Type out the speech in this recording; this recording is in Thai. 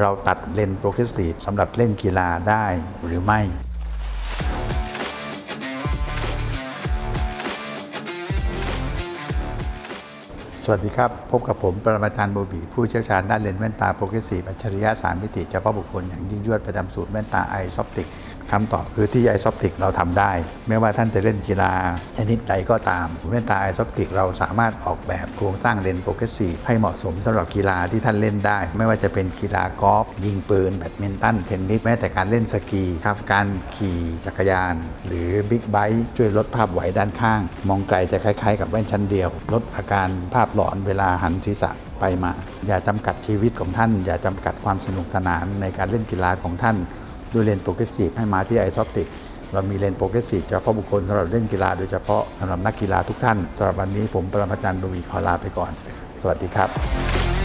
เราตัดเลนส์โปรเกรสซีฟสำหรับเล่นกีฬาได้หรือไม่สวัสดีครับ พบกับผม ปรมาจารย์โบบี ผู้เชี่ยวชาญด้านเลนส์แว่นตาโปรเกรสซีฟอัจฉริยะสามมิติเฉพาะบุคคลอย่างยิ่งยวดประจำสูตรแว่นตาไอซอปติก คำตอบคือที่ไอซอปติกเราทำได้ ไม่ว่าท่านจะเล่นกีฬาชนิดใดก็ตามแว่นตาไอซอปติกเราสามารถออกแบบโครงสร้างเลนส์โปรเกรสซีฟให้เหมาะสมสำหรับกีฬาที่ท่านเล่นได้ ไม่ว่าจะเป็นกีฬากอล์ฟยิงปืนแบดมินตันเทนนิสแม้แต่การเล่นสกีครับการขี่จักรยาน หรือบิ๊กไบค์ช่วยลดภาพไหวด้านข้าง มองไกลจะคล้ายๆ กับแว่นชั้นเดียว ลดอาการภาพหลอนเวลาหันศีรษะไปมา อย่าจำกัดชีวิตของท่าน อย่าจำกัดความสนุกสนานในการเล่นกีฬาของท่าน ด้วยเลนส์โปรเกรสซีฟให้มาที่ไอซอปติกเรามีเลนส์โปรเกรสซีฟเฉพาะบุคคลสำหรับเล่นกีฬาโดยเฉพาะสำหรับนักกีฬาทุกท่านสำหรับวันนี้ผมปรมาจารย์บวีขอลาไปก่อน สวัสดีครับ